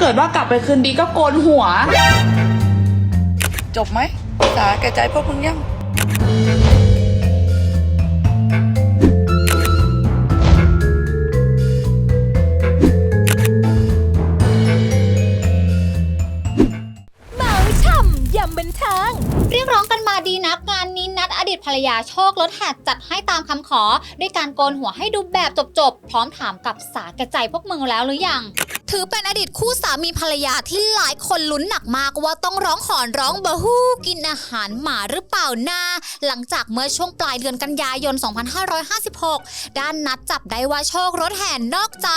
เกิดว่ากลับไปคืนดีก็โกนหัว จบไหมสาแก่ใจพวกมึงยัง รรยาโชครถแหกจัดให้ตามคำขอ ด้วยการโกนหัวให้ดูแบบจบๆ พร้อมถามกับสาแก่ใจพวกมึงแล้วหรือยังถือเป็นอดีตคู่สามีภรรยาที่หลายคนลุ้นหนักมากว่าต้องร้องขอนร้องเบะฮู้กินอาหารหมาหรือเปล่านาหลังจากเมื่อช่วงปลายเดือนกันยายน 2556 ด้านนัดจับได้ว่าโชครถแห่นอกใจ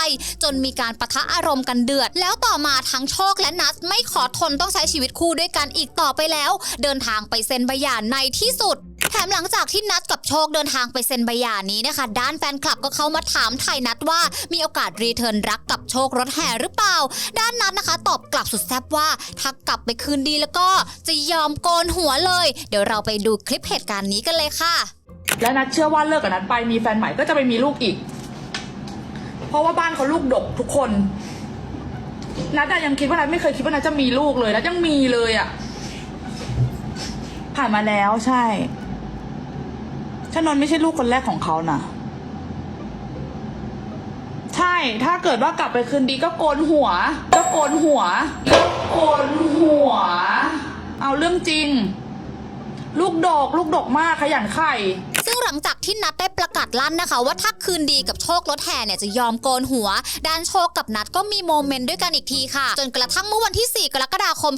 จนมีการปะทะอารมณ์กันเดือด แล้วต่อมาทั้งโชคและนัดไม่ขอทนต้องใช้ชีวิตคู่ด้วยกันอีกต่อไปแล้ว เดินทางไปเซ็นใบหย่าในที่สุด แถมหลังจากที่นัดกับโชคเดินทางไปเซ็นใบหย่านี้นะคะ ด้านแฟนคลับก็เข้ามาถามไทยนัดว่ามีโอกาสรีเทิร์นรักกับโชครถแห่หรือเปล่า ด้านนัดนะคะ ตอบกลับสุดแซ่บว่าถ้ากลับไปคืนดีแล้วก็จะยอมโกนหัวเลย เดี๋ยวเราไปดูคลิปเหตุการณ์นี้กันเลยค่ะ และนัดเชื่อว่าเลิกกับนัดไปมีแฟนใหม่ก็จะไปมีลูกอีก เพราะว่าบ้านเขาลูกดกทุกคน นัดอะยังคิดว่านัดไม่เคยคิดว่านัดจะมีลูกเลยนัดยังมีเลยอะผ่านมาแล้วใช่ ชนนท์ไม่ใช่ลูกคนแรกของเขานะใช่ ถ้าเกิดว่ากลับไปคืนดีก็โกนหัว ก็โกนหัว ก็โกนหัว เอาเรื่องจริง ลูกดก ลูกดกมากขยันไข่ ซึ่งหลังจากที่นัดได้ประกาศลั่นนะคะ ว่าถ้าคืนดีกับโชครถแห่เนี่ยจะยอมโกนหัว ด้านโชคกับนัดก็มีโมเมนต์ด้วยกันอีกทีค่ะ จนกระทั่งเมื่อวันที่ 4 กรกฎาคม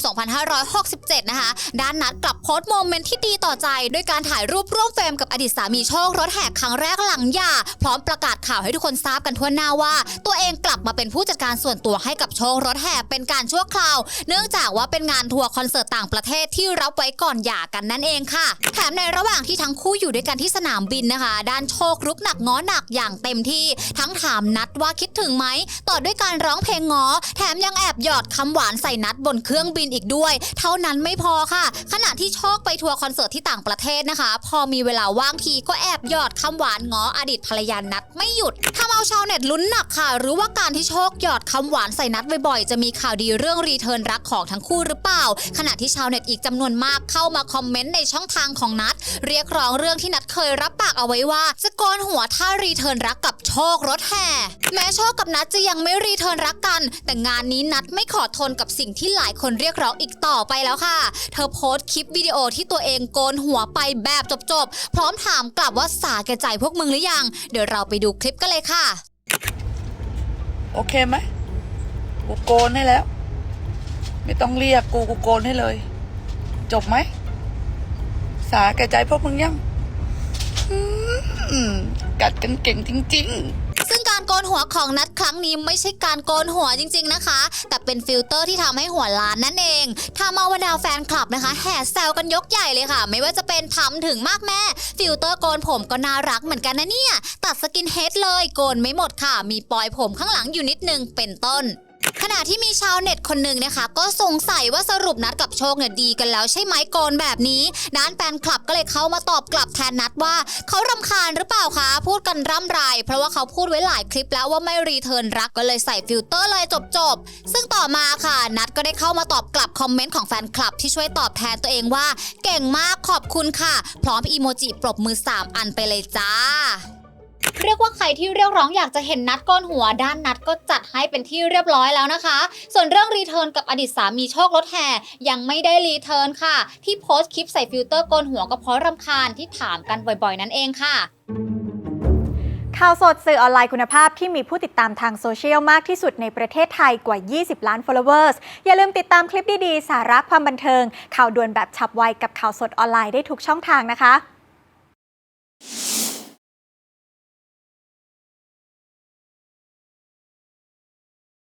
2567 นะคะ ด้านนัดกลับโพสต์โมเมนต์ที่ดีต่อใจ ด้วยการถ่ายรูปร่วมเฟรมกับอดีตสามีโชครถแห่ครั้งแรกหลังหย่าพร้อมประกาศข่าวให้ทุกคนทราบกันทั่วหน้าว่า ตัวเองกลับมาเป็นผู้จัดการส่วนตัวให้กับโชครถแห่เป็นการชั่วคราว เนื่องจากว่าเป็นงานทัวร์คอนเสิร์ตต่างประเทศที่รับไว้ก่อนหย่ากันนั่นเองค่ะ แถมในระหว่างที่ทั้งคู่อยู่ด้วยกันที่สนามบินนะคะ ด้านโชครุกหนักง้อหนักอย่างเต็มที่ ทั้งถามนัดว่าคิดถึงไหมต่อด้วยการร้องเพลงง้อ แถมยังแอบหยอดคำหวานใส่นัดบนเครื่องบินอีกด้วย เท่านั้นไม่พอค่ะ ขณะที่โชคไปทัวร์คอนเสิร์ตที่ต่างประเทศนะคะ พอมีเวลาว่างทีก็แอบหยอดคำหวานง้ออดีตภรรยานัดไม่หยุดทำเอาชาวเน็ตลุ้นหนักค่ะ หรือว่าการที่โชคหยอดคำหวานใส่นัดบ่อยๆจะมีข่าวดีเรื่องรีเทิร์นรักของทั้งคู่หรือเปล่า ขณะที่ชาวเน็ตอีกจำนวนมากเข้ามาคอมเมนต์ในช่องทางของนัดเรียกร้องเรื่องที่นัดเคยรับปากเอาไว้ว่าจะโกนหัวถ้ารีเทิร์นรักกับโชครถแห่แม้โชคกับนัดจะยังไม่รีเทิร์นรักกัน แต่งานนี้นัดไม่ขอทนกับสิ่งที่หลายคนเรียกร้องอีกต่อไปแล้วค่ะ เธอโพสต์คลิปวิดีโอที่ตัวเองโกนหัวไปแบบจบๆ พร้อมถามกลับว่าสาแก่ใจพวกมึงหรือยัง เดี๋ยวเราไปดูคลิปกันเลยค่ะ โอเคไหมกูโกนให้แล้ว ไม่ต้องเรียกกูกูโกนให้เลย จบไหมสาแก่ใจพวกมึงยัง กัดกันเก่งจริง ๆซึ่งการโกนหัวของนัดครั้งนี้ไม่ใช่การโกนหัวจริง ๆนะคะ แต่เป็นฟิลเตอร์ที่ทำให้หัวล้านนั่นเองทำเอาบรรดาแฟนคลับนะคะ แห่แซวกันยกใหญ่เลยค่ะ ไม่ว่าจะเป็นทำถึงมากแม่ ฟิลเตอร์โกนผมก็น่ารักเหมือนกันนะเนี่ย ตัดสกินเฮดเลยโกนไม่หมดค่ะ มีปลอยผมข้างหลังอยู่นิดนึงเป็นต้น ขณะที่มีชาวเน็ตคนหนึ่งนะคะ ก็สงสัยว่าสรุปนัดกับโชคเนี่ยดีกันแล้วใช่ไหมโกนแบบนี้ด้านแฟนคลับก็เลยเข้ามาตอบกลับแทนนัดว่าเขารำคาญหรือเปล่าคะพูดกันร่ำไรเพราะว่าเขาพูดไว้หลายคลิปแล้วว่าไม่รีเทิร์นรักก็เลยใส่ฟิลเตอร์เลยจบๆซึ่งต่อมาค่ะนัดก็ได้เข้ามาตอบกลับคอมเมนต์ของแฟนคลับที่ช่วยตอบแทนตัวเองว่า เก่งมากขอบคุณค่ะ พร้อมอีโมจิปรบมือ 3 อันไปเลยจ้า เรียกว่าใครที่เรียกร้องอยากจะเห็นนัดก้อนหัวด้านนัดก็จัดให้เป็นที่เรียบร้อยแล้วนะคะ ส่วนเรื่องรีเทิร์นกับอดีตสามีโชครถแห่ยังไม่ได้รีเทิร์นค่ะ ที่โพสต์คลิปใส่ฟิลเตอร์โกนหัวก็เพราะรำคาญที่ถามกันบ่อยๆ นั่นเองค่ะข่าวสดสื่อออนไลน์คุณภาพที่มีผู้ติดตามทางโซเชียลมากที่สุดในประเทศไทยกว่า 20 ล้าน followers อย่าลืมติดตามคลิปดีๆ สาระความบันเทิง ข่าวด่วนแบบฉับไวกับข่าวสดออนไลน์ได้ทุกช่องทางนะคะ